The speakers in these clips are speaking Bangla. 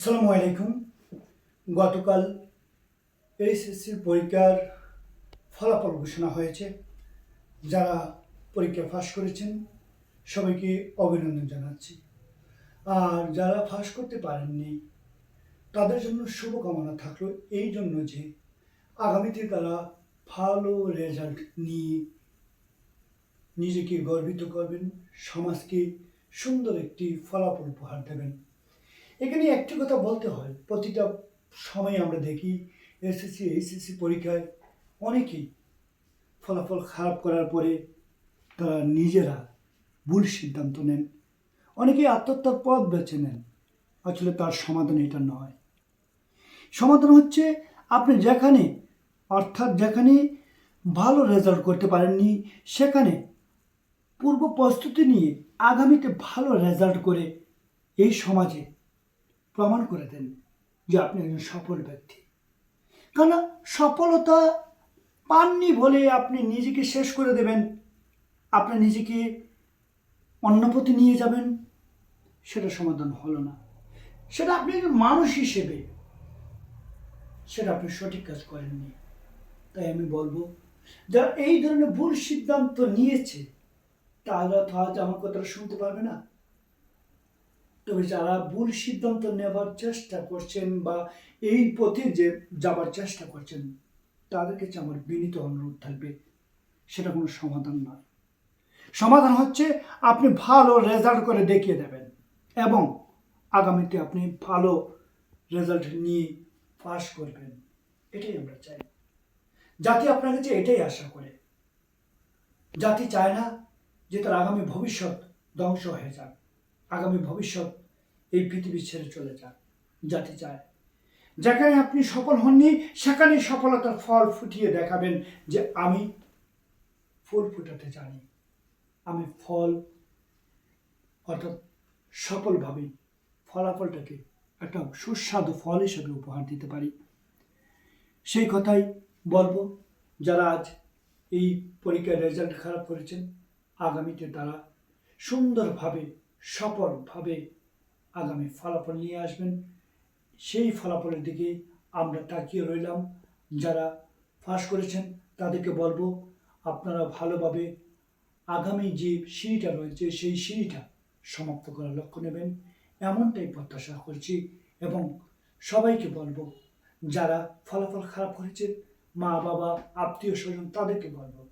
আসসালামু আলাইকুম। গতকাল এইচএসসির পরীক্ষার ফলাফল ঘোষণা হয়েছে। যারা পরীক্ষা ফাঁস করেছেন, সবাইকে অভিনন্দন জানাচ্ছি। আর যারা ফাঁস করতে পারেননি, তাদের জন্য শুভকামনা থাকল এই জন্য যে আগামীতে তারা ভালো রেজাল্ট নিয়ে নিজেকে গর্বিত করবেন, সমাজকে সুন্দর একটি ফলাফল উপহার দেবেন। এখানে একটি কথা বলতে হয়। প্রতিটা সময় আমরা দেখি এসএসসি এইচএসসি পরীক্ষায় অনেকেই ফলাফল খারাপ করার পরে তারা নিজেরা ভুল সিদ্ধান্ত নেন। অনেকেই আত্মহত্যার পথ বেছে নেন। আসলে তার সমাধান এটা নয়। সমাধান হচ্ছে আপনি যেখানে, অর্থাৎ যেখানে ভালো রেজাল্ট করতে পারেননি, সেখানে পূর্ব প্রস্তুতি নিয়ে আগামীতে ভালো রেজাল্ট করে এই সমাজে প্রমাণ করে দেন যে আপনি একজন সফল ব্যক্তি। কেন সফলতা পাননি বলে আপনি নিজেকে শেষ করে দেবেন। আপনি নিজেকে অন্যপতি নিয়ে যাবেন। সেটা সমাধান হলো না। সেটা আপনি একজন মানুষ হিসেবে। সেটা আপনি সঠিক কাজ করেননি। তাই আমি বলব, যারা এই ধরনের ভুল সিদ্ধান্ত নিয়েছে, তারা তো আজ আমার কথাটা শুনতে পারবে না। তবে যারা ভুল সিদ্ধান্ত নেবার চেষ্টা করছেন বা এই পথে যে যাবার চেষ্টা করছেন, তাদের কাছে আমার বিনীত অনুরোধ থাকবে, সেটা কোনো সমাধান নয় সমাধান হচ্ছে আপনি ভালো রেজাল্ট করে দেখিয়ে দেবেন এবং আগামীতে আপনি ভালো রেজাল্ট নিয়ে পাস করবেন, এটাই আমরা চাই। জাতি আপনার কাছে এটাই আশা করে। জাতি চায় না যে তার আগামী ভবিষ্যৎ ধ্বংস হয়ে যাক। আগামী ভবিষ্যৎ এই পৃথিবী ছেড়ে চলে যাক যাতে চায়। যেখানে আপনি সফল হননি, সেখানে সফলতার ফল ফুটিয়ে দেখাবেন যে আমি ফুল ফুটাতে জানি। আমি ফল, অর্থাৎ সফলভাবে ফলাফলটাকে একটা সুস্বাদু ফল হিসেবে উপহার দিতে পারি। সেই কথাই বলব, যারা আজ এই পরীক্ষার রেজাল্ট খারাপ করেছেন, আগামীতে তারা সুন্দরভাবে সফলভাবে আগামী ফলাফল নিয়ে আসবেন। সেই ফলাফলের দিকে আমরা তাকিয়ে রইলাম। যারা ফাঁস করেছেন, তাদেরকে বলব, আপনারা ভালোভাবে আগামী যে সিঁড়িটা রয়েছে, সেই সিঁড়িটা সমাপ্ত করার লক্ষ্য নেবেন। এমনটাই প্রত্যাশা করছি এবং সবাইকে বলব, যারা ফলাফল খারাপ করেছেন, মা, বাবা, আত্মীয় স্বজন, তাদেরকে বলব,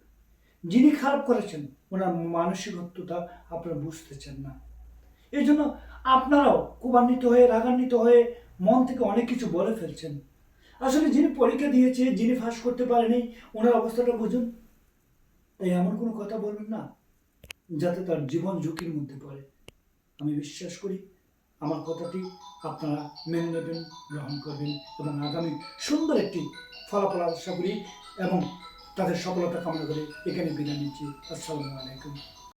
যিনি খারাপ করেছেন, ওনার মানসিকত্বটা আপনারা বুঝতেছেন না। এই জন্য আপনারাও কুবান্বিত হয়ে, রাগান্বিত হয়ে মন থেকে অনেক কিছু বলে ফেলছেন। আসলে যিনি পরীক্ষা দিয়েছে, যিনি ফাঁস করতে পারেনি, ওনার অবস্থাটা বুঝুন। তাই এমন কোনো কথা বলবেন না, যাতে তার জীবন ঝুঁকির মধ্যে পড়ে। আমি বিশ্বাস করি, আমার কথাটি আপনারা মেনে নেবেন, গ্রহণ করবেন এবং আগামী সুন্দর একটি ফলাফল আশা করি এবং তাদের সফলতা কামনা করে এখানে বিদায় নিচ্ছি। আসসালামু আলাইকুম।